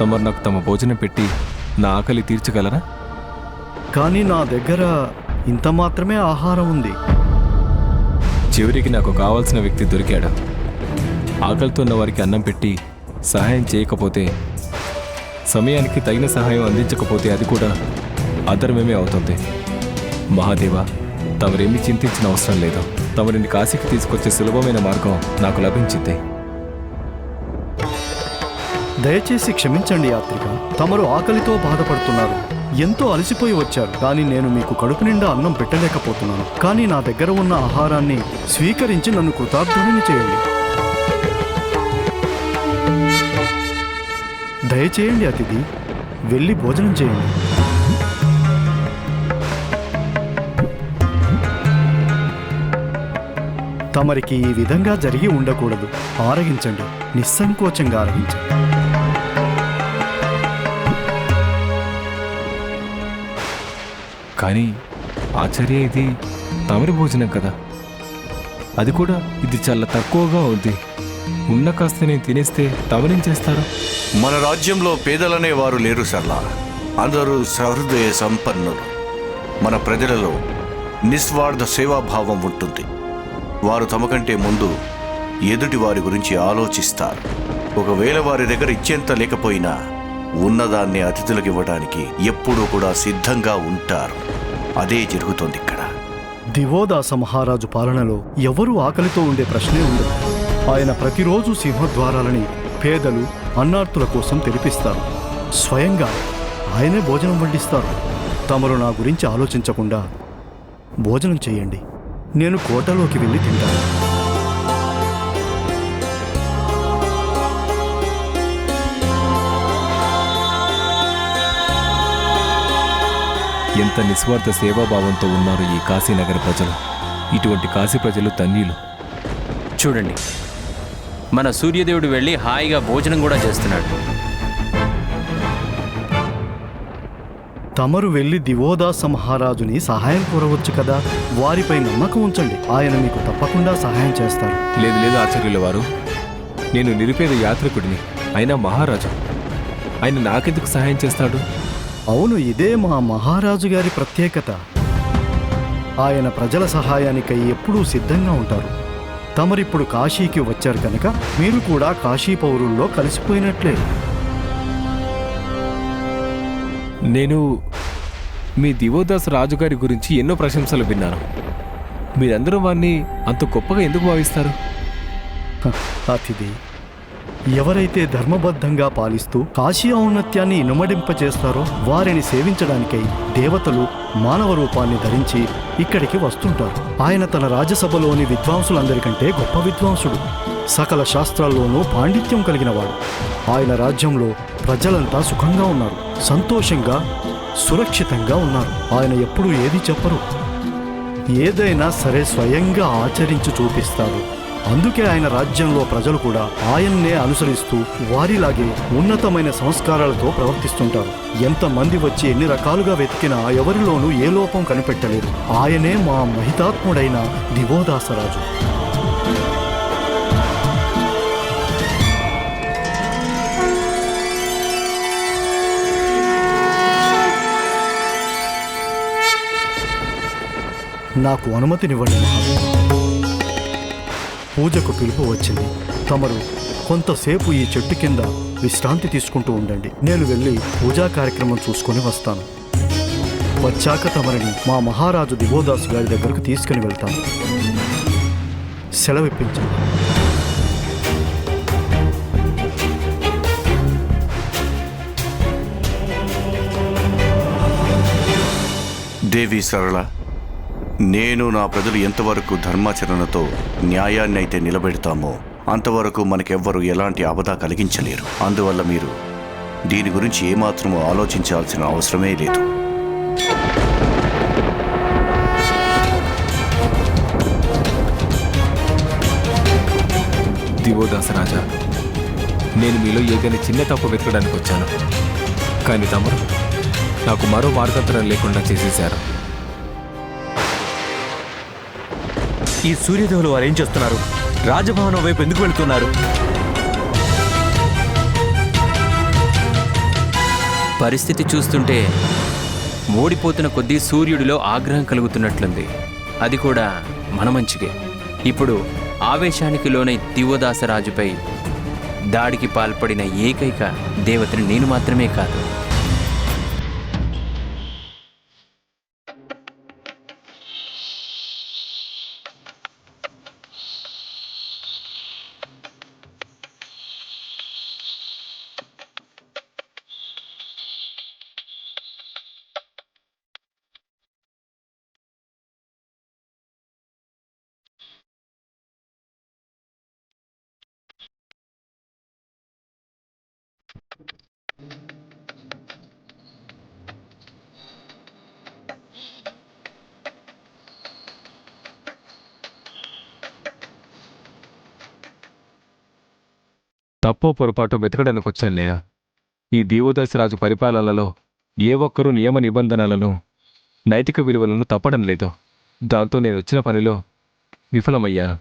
తమరు నాకు తమ భోజనం పెట్టి నా ఆకలి తీర్చగలరా? కానీ నా దగ్గర ఇంత మాత్రమే ఆహారం ఉంది. చివరికి నాకు కావాల్సిన వ్యక్తి దొరికాడు. ఆకలితో ఉన్న వారికి అన్నం పెట్టి సహాయం చేయకపోతే సమయానికి తగిన సహాయం అందించకపోతే అది కూడా అధర్మమే అవుతుంది. మహాదేవ తమరేమీ చింతించిన అవసరం లేదు. తమరిని కాశీకి తీసుకొచ్చే సులభమైన మార్గం నాకు లభించింది. దయచేసి క్షమించండి యాత్రిక. తమరు ఆకలితో బాధపడుతున్నారు. ఎంతో అలసిపోయి వచ్చారు. కానీ నేను మీకు కడుపు నిండా అన్నం పెట్టలేకపోతున్నాను. కానీ నా దగ్గర ఉన్న ఆహారాన్ని స్వీకరించి నన్ను కృతార్థుడిని చేయండి. దయచేయండి అతిథి. వెళ్ళి భోజనం చేయండి. తమరికి ఈ విధంగా జరిగి ఉండకూడదు. ఆరగించండి. నిస్సంకోచంగా ఆరగించండి. కానీ ఆచార్య ఇది తమరి భోజనం కదా. అది కూడా ఇది చాలా తక్కువగా ఉంది. ఉన్న కాస్త నేను తినేస్తే తమరేం చేస్తారు? మన రాజ్యంలో పేదలనే వారు లేరు సర్లా. అందరూ సహృదయ సంపన్నులు. మన ప్రజలలో నిస్వార్థ సేవాభావం ఉంటుంది. వారు తమ కంటే ముందు ఎదుటి వారి గురించి ఆలోచిస్తారు. ఒకవేళ వారి దగ్గర ఇచ్చేంత లేకపోయినా ఉన్నదాన్ని అతిథులకు ఇవ్వడానికి ఎప్పుడూ కూడా సిద్ధంగా ఉంటారు. అదే జరుగుతోంది ఇక్కడ దివోదాస మహారాజు పాలనలో ఎవరూ ఆకలితో ఉండే ప్రశ్నే ఉండదు. ఆయన ప్రతిరోజు సింహద్వారాలని పేదలు అన్నార్థుల కోసం తెరిపిస్తారు. స్వయంగా ఆయనే భోజనం వండిస్తారు. తమరు నా గురించి ఆలోచించకుండా భోజనం చేయండి. నేను కోటలోకి వెళ్ళి తింటాను. ఎంత నిస్వార్థ సేవాభావంతో ఉన్నారు ఈ కాశీనగర ప్రజలు. ఇటువంటి కాశీ ప్రజలు ధన్యులు చూడండి. మన సూర్యదేవుడు వెళ్ళి హాయిగా భోజనం కూడా చేస్తున్నాడు. తమరు వెళ్ళి దివోదాస మహారాజుని సహాయం కోరవచ్చు కదా? వారిపై నమ్మకం ఉంచండి. ఆయన మీకు తప్పకుండా సహాయం చేస్తారు. లేదు లేదు ఆచార్యుల వారు నేను నిరుపేద యాత్రికుడిని అయినా మహారాజు. ఆయన నాకెందుకు సహాయం చేస్తాడు? అవును ఇదే మా మహారాజు గారి ప్రత్యేకత. ఆయన ప్రజల సహాయానికై ఎప్పుడూ సిద్ధంగా ఉంటారు. తమరిప్పుడు కాశీకి వచ్చారు కనుక మీరు కూడా కాశీ పౌరుల్లో కలిసిపోయినట్లే. నేను మీ దివోదాస్ రాజుగారి గురించి ఎన్నో ప్రశంసలు విన్నాను. మీరందరూ వారిని అంత గొప్పగా ఎందుకు భావిస్తారు? అతిథి ఎవరైతే ధర్మబద్ధంగా పాలిస్తూ కాశీ ఔన్నత్యాన్ని ఇనుమడింపచేస్తారో వారిని సేవించడానికై దేవతలు మానవ రూపాన్ని ధరించి ఇక్కడికి వస్తుంటారు. ఆయన తన రాజ్యసభలోని విద్వాంసులందరికంటే గొప్ప విద్వాంసుడు. సకల శాస్త్రాల్లోనూ పాండిత్యం కలిగినవాడు. ఆయన రాజ్యంలో ప్రజలంతా సుఖంగా ఉన్నారు. సంతోషంగా సురక్షితంగా ఉన్నారు. ఆయన ఎప్పుడూ ఏది చెప్పరు. ఏదైనా సరే స్వయంగా ఆచరించి చూపిస్తారు. అందుకే ఆయన రాజ్యంలో ప్రజలు కూడా ఆయన్నే అనుసరిస్తూ వారిలాగే ఉన్నతమైన సంస్కారాలతో ప్రవర్తిస్తుంటారు. ఎంతమంది వచ్చి ఎన్ని రకాలుగా వెతికినా ఎవరిలోనూ ఏ లోపం కనిపెట్టలేదు. ఆయనే మా మహితాత్ముడైన దివోదాసరాజు. నాకు అనుమతినివ్వండి పూజకు పిలుపు వచ్చింది. తమరు కొంతసేపు ఈ చెట్టు కింద విశ్రాంతి తీసుకుంటూ ఉండండి. నేను వెళ్ళి పూజా కార్యక్రమం చూసుకొని వస్తాను. వచ్చాక తమరిని మా మహారాజు దివోదాసు గారి దగ్గరకు తీసుకుని వెళ్తాను. సెలవిప్పించండి. దేవి సరళ నేను నా ప్రజలు ఎంతవరకు ధర్మాచరణతో న్యాయాన్ని అయితే నిలబెడతామో అంతవరకు మనకెవ్వరు ఎలాంటి ఆపద కలిగించలేరు. అందువల్ల మీరు దీని గురించి ఏమాత్రం ఆలోచించాల్సిన అవసరమే లేదు. దివోదాసరాజా నేను మీలో ఏదైనా చిన్న తప్పు వెతకడానికి వచ్చాను కానీ తమరు నాకు మరో మార్గంతరం లేకుండా చేసేశారు. ఈ సూర్యదేవులు వారు ఏం చేస్తున్నారు? రాజభవనం వైపు ఎందుకు వెళ్తున్నారు? పరిస్థితి చూస్తుంటే ఓడిపోతున్న కొద్దీ సూర్యుడిలో ఆగ్రహం కలుగుతున్నట్లుంది. అది కూడా మన మంచిగే ఇప్పుడు ఆవేశానికి లోనై దివోదాసరాజుపై దాడికి పాల్పడిన ఏకైక దేవతని నేను మాత్రమే కాదు తప్పో పొరపాటు వెతకడానికి వచ్చానులేయా ఈ దీవోదశరాజు పరిపాలనలో ఏ ఒక్కరూ నియమ నిబంధనలను నైతిక విలువలను తప్పడం లేదు. దాంతో నేను వచ్చిన పనిలో విఫలమయ్యాను.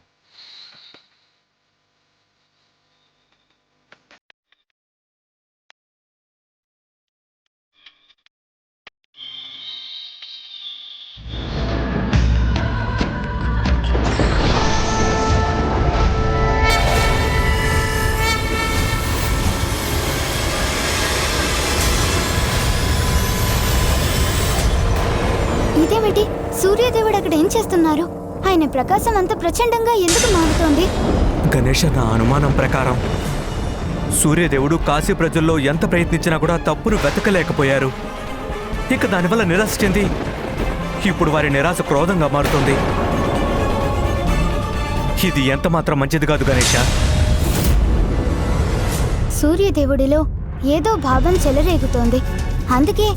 ఇదేమిటి? సూర్యదేవుడు అక్కడ ఏం చేస్తున్నారు? ఆయన ప్రకాశం అంత ప్రచండంగా ఎందుకు మారుతోంది? గణేష నా అనుమానం ప్రకారం సూర్యదేవుడు కాశీ ప్రజల్లో ఎంత ప్రయత్నించినా కూడా తప్పును వెతకలేకపోయారు. ఇక దానివల్ల నిరాశ చెంది ఇప్పుడు వారి నిరాశ క్రోధంగా మారుతుంది. ఇది ఎంత మాత్రం మంచిది కాదు గణేష. సూర్యదేవుడిలో ఏదో భావం చెలరేగుతోంది. అందుకే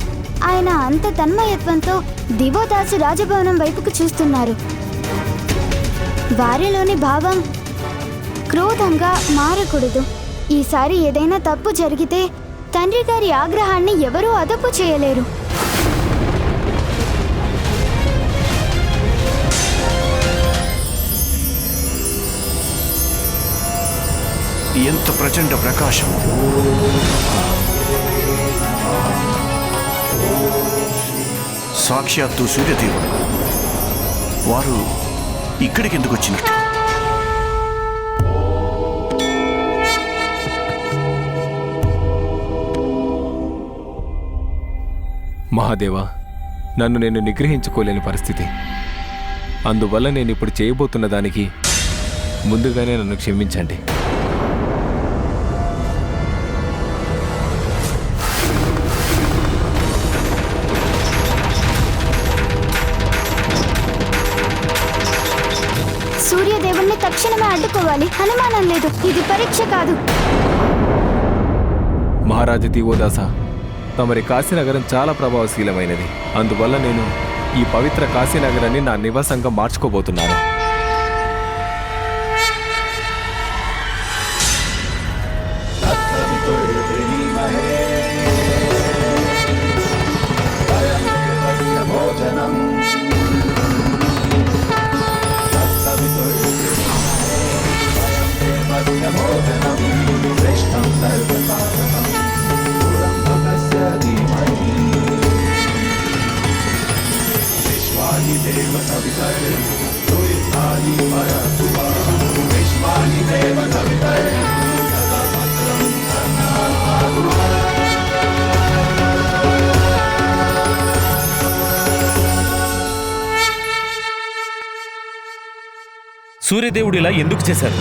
ఆయన అంత తన్మయత్వంతో దివోదాసి రాజభవనం వైపుకు చూస్తున్నారు. వారిలోని భావం క్రోధంగా మారకూడదు. ఈసారి ఏదైనా తప్పు జరిగితే తండ్రి గారి ఆగ్రహాన్ని ఎవరూ అదుపు చేయలేరు. ఎంత ప్రచండ ప్రకాశం. సాక్షాత్తు సూర్యదేవుడు. వారు ఇక్కడికి ఎందుకు వచ్చినట్టు? మహాదేవా నన్ను నేను నిగ్రహించుకోలేని పరిస్థితి. అందువల్ల నేను ఇప్పుడు చేయబోతున్న దానికి ముందుగానే నన్ను క్షమించండి. తక్షణమే అడ్డుకోవాలి. అనుమానం లేదు. ఇది పరీక్ష కాదు. మహారాజు దీవోదాస తమరి కాశీనగరం చాలా ప్రభావశీలమైనది. అందువల్ల నేను ఈ పవిత్ర కాశీనగరాన్ని నా నివాసంగా మార్చుకోబోతున్నాను. సూర్యదేవుడు ఇలా ఎందుకు చేశారు?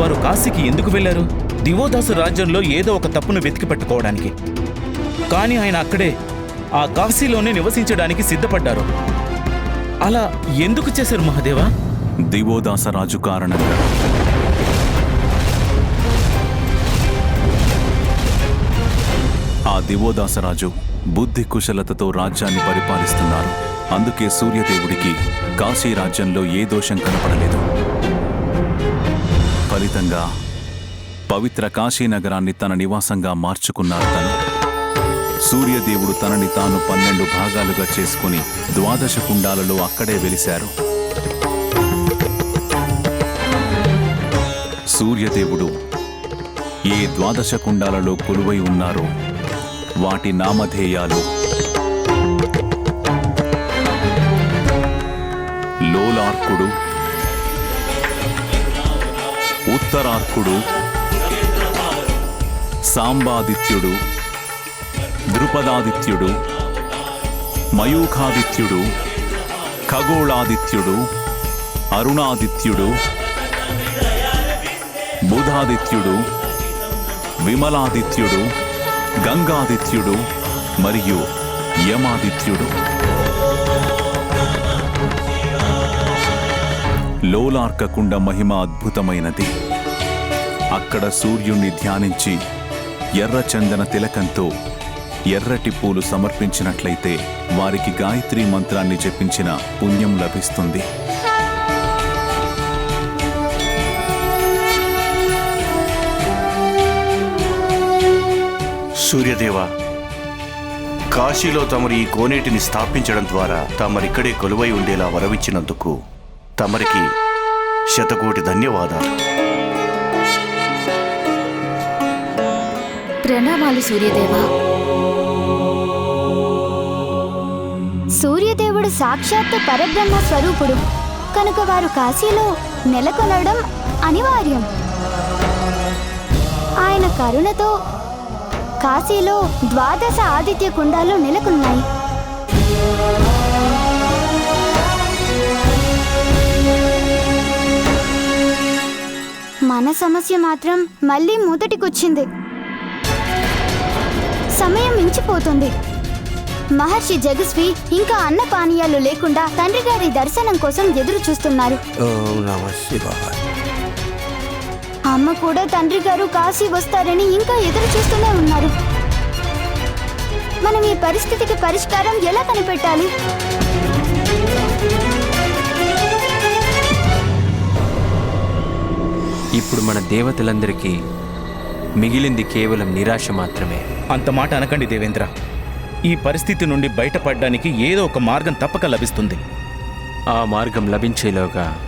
వారు కాశీకి ఎందుకు వెళ్ళారు? దివోదాసు రాజ్యంలో ఏదో ఒక తప్పును వెతికి పట్టుకోవడానికి. కానీ ఆయన అక్కడే ఆ కాశీలోనే నివసించడానికి సిద్ధపడ్డారు. అలా ఎందుకు చేశారు మహాదేవా? దివోదాసరాజు కారణంగా ఆ దివోదాసరాజు బుద్ధి కుశలతతో రాజ్యాన్ని పరిపాలిస్తున్నారు. అందుకే సూర్యదేవుడికి కాశీ రాజ్యంలో ఏ దోషం కనపడలేదు. ఫలితంగా పవిత్ర కాశీ నగరాన్ని తన నివాసంగా మార్చుకున్నారు తను. సూర్యదేవుడు తనని తాను పన్నెండు భాగాలుగా చేసుకుని ద్వాదశ కుండాలలో అక్కడే వెలిశారు. సూర్యదేవుడు ఏ ద్వాదశ కుండాలలో కొలువై ఉన్నారో వాటి నామధేయాలు లోలార్కుడు ఉత్తరార్కుడు సాంబాదిత్యుడు ద్రుపదాదిత్యుడు మయూఖాదిత్యుడు ఖగోళాదిత్యుడు అరుణాదిత్యుడు బుధాదిత్యుడు విమలాదిత్యుడు గంగాదిత్యుడు మరియు యమాదిత్యుడు. లోలార్కకుండ మహిమ అద్భుతమైనది. అక్కడ సూర్యుణ్ణి ధ్యానించి ఎర్ర చందన తిలకంతో ఎర్రటి పూలు సమర్పించినట్లయితే వారికి గాయత్రి మంత్రాన్ని జపించిన పుణ్యం లభిస్తుంది. సూర్యదేవ కాశీలో తమరు ఈ కోనేటిని స్థాపించడం ద్వారా తమరిక్కడే కొలువై ఉండేలా వరవిచ్చినందుకు తమరికి శతకోటి ధన్యవాదాలు. ప్రణామాలు సూర్యదేవా. సూర్యదేవుడు సాక్షాత్తు పరబ్రహ్మ స్వరూపుడు. కనుక వారు కాశీలో నెలకొనడం అనివార్యం. ఆయన కరుణతో కాశీలో ద్వాదశ ఆదిత్య కుండాలు నెలకొన్నాయి. మన సమస్య మాత్రం మళ్ళీ మొదటికొచ్చింది. సమయం మించిపోతుంది. మహర్షి జగస్వి ఇంకా అన్న పానీయాలు లేకుండా తండ్రి గారి దర్శనం కోసం ఎదురు చూస్తున్నారు అమ్మ కూడా తండ్రి గారు కాశీ వస్తారని ఇంకా ఎదురు చూస్తూనే ఉన్నారు. మనం ఈ పరిస్థితికి పరిష్కారం ఎలా కనిపెట్టాలి? ఇప్పుడు మన దేవతలందరికీ మిగిలింది కేవలం నిరాశ మాత్రమే. అంత మాట అనకండి దేవేంద్ర. ఈ పరిస్థితి నుండి బయటపడడానికి ఏదో ఒక మార్గం తప్పక లభిస్తుంది. ఆ మార్గం లభించేలోగా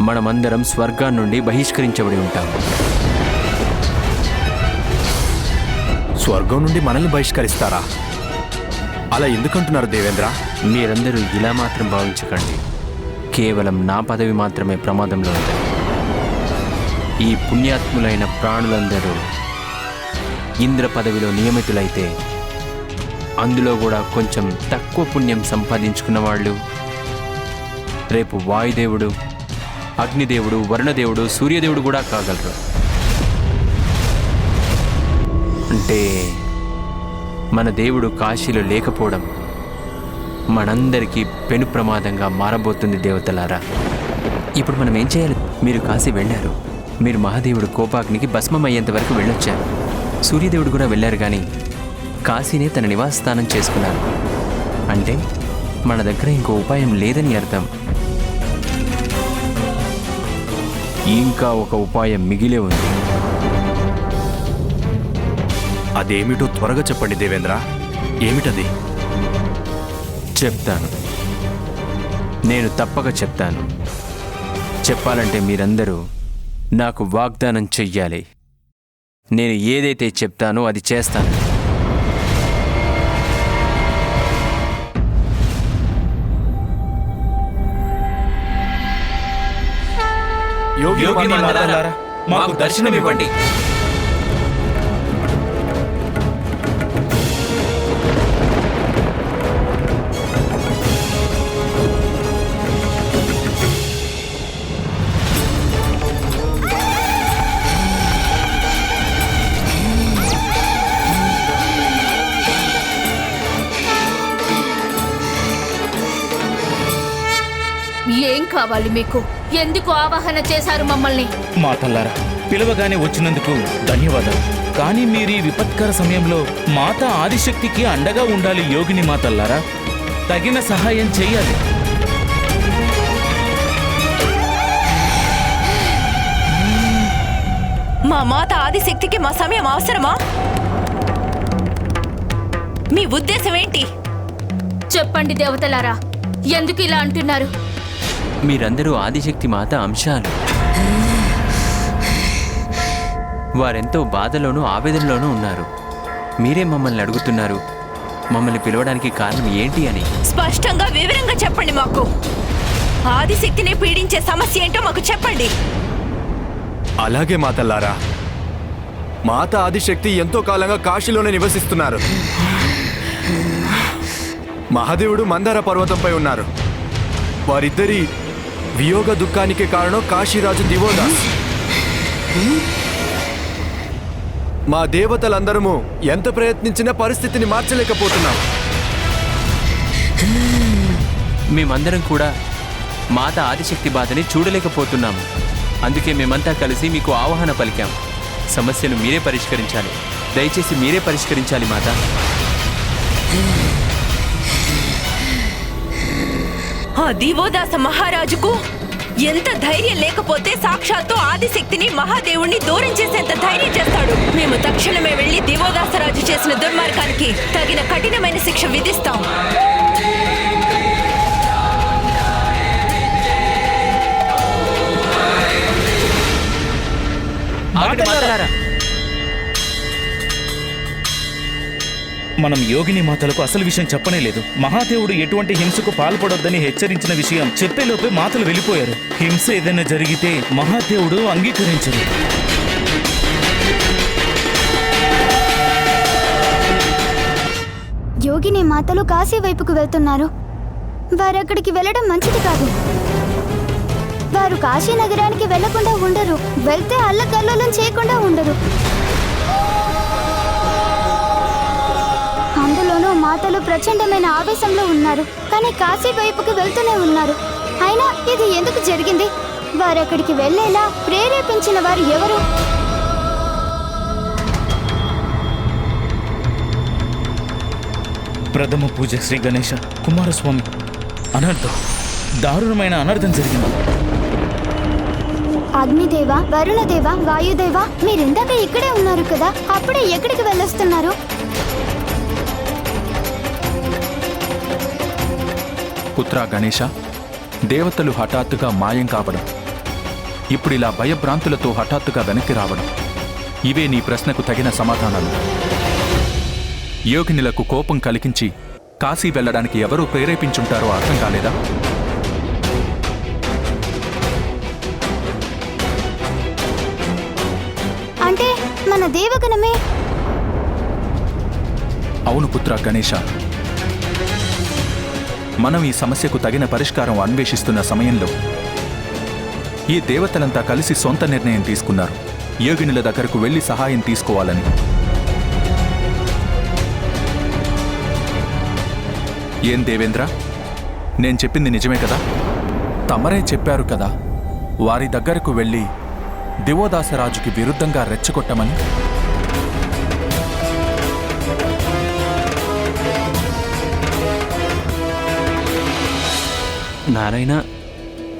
మనమందరం స్వర్గాన్ని నుండి బహిష్కరించబడి ఉంటాం. స్వర్గం నుండి మనల్ని బహిష్కరిస్తారా? అలా ఎందుకంటున్నారు దేవేంద్ర? మీరందరూ ఇలా మాత్రం భావించకండి. కేవలం నా పదవి మాత్రమే ప్రమాదంలో ఉంది. ఈ పుణ్యాత్ములైన ప్రాణులందరూ ఇంద్ర పదవిలో నియమితులైతే అందులో కూడా కొంచెం తక్కువ పుణ్యం సంపాదించుకున్న వాళ్ళు రేపు వాయుదేవుడు అగ్నిదేవుడు వరుణదేవుడు సూర్యదేవుడు కూడా కాగలరు. అంటే మన దేవుడు కాశీలో లేకపోవడం మనందరికీ పెను ప్రమాదంగా మారబోతుంది దేవతలారా. ఇప్పుడు మనం ఏం చేయాలి? మీరు కాశీ వెళ్ళారు. మీరు మహాదేవుడు కోపాగ్నికి భస్మం అయ్యేంత వరకు వెళ్ళొచ్చారు. సూర్యదేవుడు కూడా వెళ్ళారు కానీ కాశీనే తన నివాస స్థానం చేసుకున్నారు. అంటే మన దగ్గర ఇంకో ఉపాయం లేదని అర్థం. ఇంకా ఒక ఉపాయం మిగిలే ఉంది. అదేమిటో త్వరగా చెప్పండి దేవేంద్ర. ఏమిటది? చెప్తాను. నేను తప్పక చెప్తాను. చెప్పాలంటే మీరందరూ నాకు వాగ్దానం చెయ్యాలి. నేను ఏదైతే చెప్తానో అది చేస్తాను. మాకు దర్శనం ఇవ్వండి కావాలి మీకు. ఎందుకు ఆవాహన చేశారు మమ్మల్ని? మాతల్లారా పిలవగానే వచ్చినందుకు ధన్యవాదాలు. కానీ మీరు ఈ విపత్కర సమయంలో మాత ఆదిశక్తికి అండగా ఉండాలి యోగిని మాతల్లారా తగిన సహాయం చేయాలి. మా మాత ఆదిశక్తికి మా సమయం అవసరమా? మీ ఉద్దేశం ఏంటి? చెప్పండి దేవతలారా ఎందుకు ఇలా అంటున్నారు? మీరందరూ ఆదిశక్తి మాత అంశాలు. వారెంతో బాధలోనూ ఆవేదనలోనూ ఉన్నారు. మీరే మమ్మల్ని అడుగుతున్నారు. మమ్మల్ని పిలవడానికి కారణం ఏంటి అని. స్పష్టంగా వివరంగా చెప్పండి మాకు. ఆదిశక్తిని పీడించే సమస్య ఏంటో మాకు చెప్పండి. అలాగే మాతల్లారా. మాత ఆదిశక్తి ఎంతో కాలంగా కాశీలోనే నివసిస్తున్నారు. మహాదేవుడు మందార పర్వతంపై ఉన్నారు. వారిద్దరి వియోగ దుఃఖానికి కారణం కాశీరాజు దివోదాస్. మా దేవతలందరము ఎంత ప్రయత్నించినా పరిస్థితిని మార్చలేకపోతున్నాం. మేమందరం కూడా మాత ఆదిశక్తి బాధని చూడలేకపోతున్నాము అందుకే మేమంతా కలిసి మీకు ఆవాహన పలికాం. సమస్యను మీరే పరిష్కరించాలి. దయచేసి మీరే పరిష్కరించాలి మాత. ఆ దీవోదాస మహారాజుకు ఎంత ధైర్యం లేకపోతే సాక్షాత్తు ఆదిశక్తిని మహాదేవుణ్ణి దూరం చేసేంత ధైర్యం చేస్తాడు. మేము తక్షణమే వెళ్ళి దీవోదాసరాజు చేసిన దుర్మార్గానికి తగిన కఠినమైన శిక్ష విధిస్తాం. ఆగండి. మనం యోగిని మాతలకు అసలు విషయం చెప్పనే లేదు. మహాదేవుడు ఎటువంటి హింసకు పాల్పడొద్దని హెచ్చరించిన విషయం చెప్పేలోపే మాతలు వెళ్ళిపోయారు. హింస ఏదైనా జరిగితే మహాదేవుడు అంగీకరించరు యోగిని మాతలు కాశీ వైపుకు వెళ్తున్నారు. వారు అక్కడికి వెళ్ళడం మంచిది కాదు. వారు కాశీ నగరానికి వెళ్ళకుండా ఉండరు. వెళ్తే అల్లకల్లోలం చేయకుండా ఉండరు. మాతలు ప్రచండమైన ఆవేశంలో ఉన్నారు. కానీ కాశీ వైపుకి వెళ్తూనే ఉన్నారు. అయినా ఇది ఎందుకు జరిగింది? వారు అక్కడికి వెళ్ళేలా ప్రేరేపించిన వారు ఎవరు? ప్రథమ పూజ శ్రీ గణేష కుమారస్వామి. అనర్థం. దారుణమైన అనర్థం జరిగింది. అగ్నిదేవ వరుణదేవ వాయుదేవ మీరిందాక ఇక్కడే ఉన్నారు కదా. అప్పుడే ఎక్కడికి వెళ్ళొస్తున్నారు? పుత్ర గణేష దేవతలు హఠాత్తుగా మాయం కావడం ఇప్పుడు ఇలా భయభ్రాంతులతో హఠాత్తుగా వెనక్కి రావడం ఇవే నీ ప్రశ్నకు తగిన సమాధానాలు. యోగినులకు కోపం కలిగించి కాశీ వెళ్ళడానికి ఎవరూ ప్రేరేపించుంటారో అర్థం కాలేదా? అంటే మన దేవగణమే? అవును పుత్ర గణేష మనం ఈ సమస్యకు తగిన పరిష్కారం అన్వేషిస్తున్న సమయంలో ఈ దేవతలంతా కలిసి సొంత నిర్ణయం తీసుకున్నారు. యోగినుల దగ్గరకు వెళ్ళి సహాయం తీసుకోవాలని. ఏం దేవేంద్ర? నేను చెప్పింది నిజమే కదా? తమరే చెప్పారు కదా వారి దగ్గరకు వెళ్ళి దివోదాసరాజుకి విరుద్ధంగా రెచ్చగొట్టమని? నారాయణ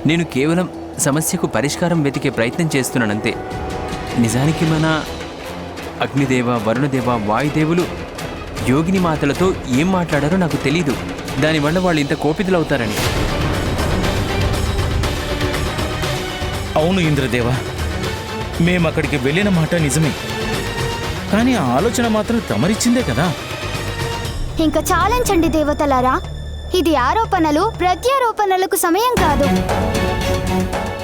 నేను కేవలం సమస్యకు పరిష్కారం వెతికే ప్రయత్నం చేస్తున్నానంతే. నిజానికి మన అగ్నిదేవ వరుణదేవ వాయుదేవులు యోగిని మాతలతో ఏం మాట్లాడారో నాకు తెలీదు. దానివల్ల వాళ్ళు ఇంత కోపితులవుతారని. అవును ఇంద్రదేవ మేము అక్కడికి వెళ్ళిన మాట నిజమే. కానీ ఆ ఆలోచన మాత్రం తమరిచ్చిందే కదా. ఇంకా చాలించండి దేవతలారా. ఇది ఆరోపణలు ప్రత్యారోపణలకు సమయం కాదు.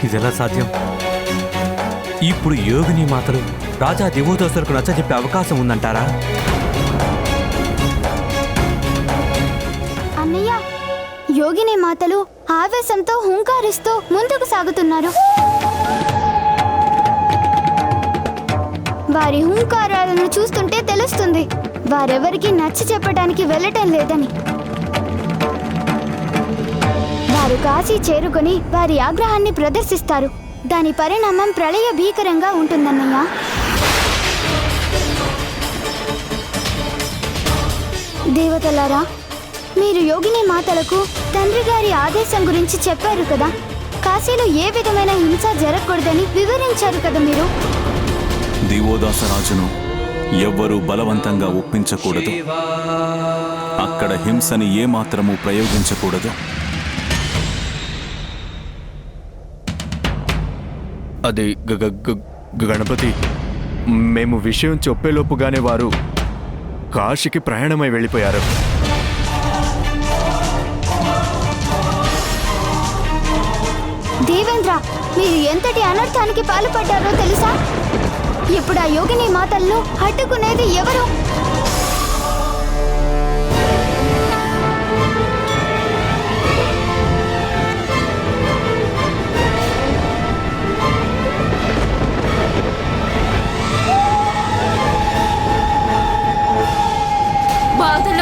ఇదెలా సాధ్యం? ఇప్పుడు యోగిని మాతలు రాజా దివోదోసరకు నచ్చజెప్పే అవకాశం ఉందంటారా? అన్నయ్య యోగిని మాతలు ఆవేశంతో హుంకారిస్తూ ముందుకు సాగుతున్నారు. వారి హుంకారాలను చూస్తుంటే తెలుస్తుంది. వారెవరికి నచ్చ చెప్పడానికి వెళ్ళటం లేదని. వారు కాశీ చేరుకొని వారి ఆగ్రహాన్ని ప్రదర్శిస్తారు. దాని పరిణామం ప్రళయ భీకరంగా ఉంటుందన్నయ్య. దేవతలారా మీరు యోగిని మాతలకు తండ్రి గారి ఆదేశం గురించి చెప్పారు కదా. కాశీలో ఏ విధమైన హింస జరగకూడదని వివరించారు కదా మీరు. దివోదాసరాజును ఎవ్వరూ బలవంతంగా ఒప్పించకూడదు. అక్కడ హింసని ఏమాత్రము ప్రయోగించకూడదు. అది గ- గ- గ- గణపతి మేము విషయం చెప్పేలోపుగానే వారు కాశీకి ప్రయాణమై వెళ్ళిపోయారు. దేవేంద్ర మీరు ఎంతటి అనర్థానికి పాల్పడ్డారో తెలుసా? ఇప్పుడు ఆ యోగిని మాతలను అడ్డుకునేది ఎవరు?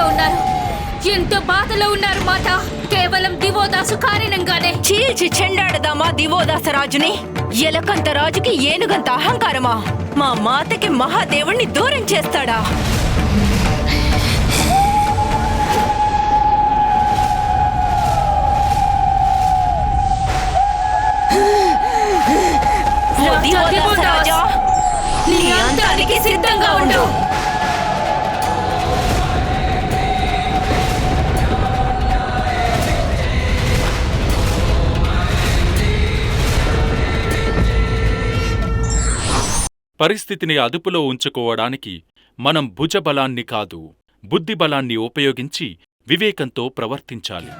ఉన్నారు. ఎంతో బాధలో ఉన్నారు మాత? కేవలం దివోదాసు కారణంగానే. చీల్చి చెండాడదామా దివోదాస రాజుని ఎలకంత రాజుకి ఏనుగంత అహంకారమా? మా మాతకి మహాదేవుణ్ణి దూరం చేస్తాడా? సిద్ధంగా ఉండు. పరిస్థితిని అదుపులో ఉంచుకోవడానికి మనం భుజబలాన్ని కాదు బుద్ధిబలాన్ని ఉపయోగించి వివేకంతో ప్రవర్తించాలి.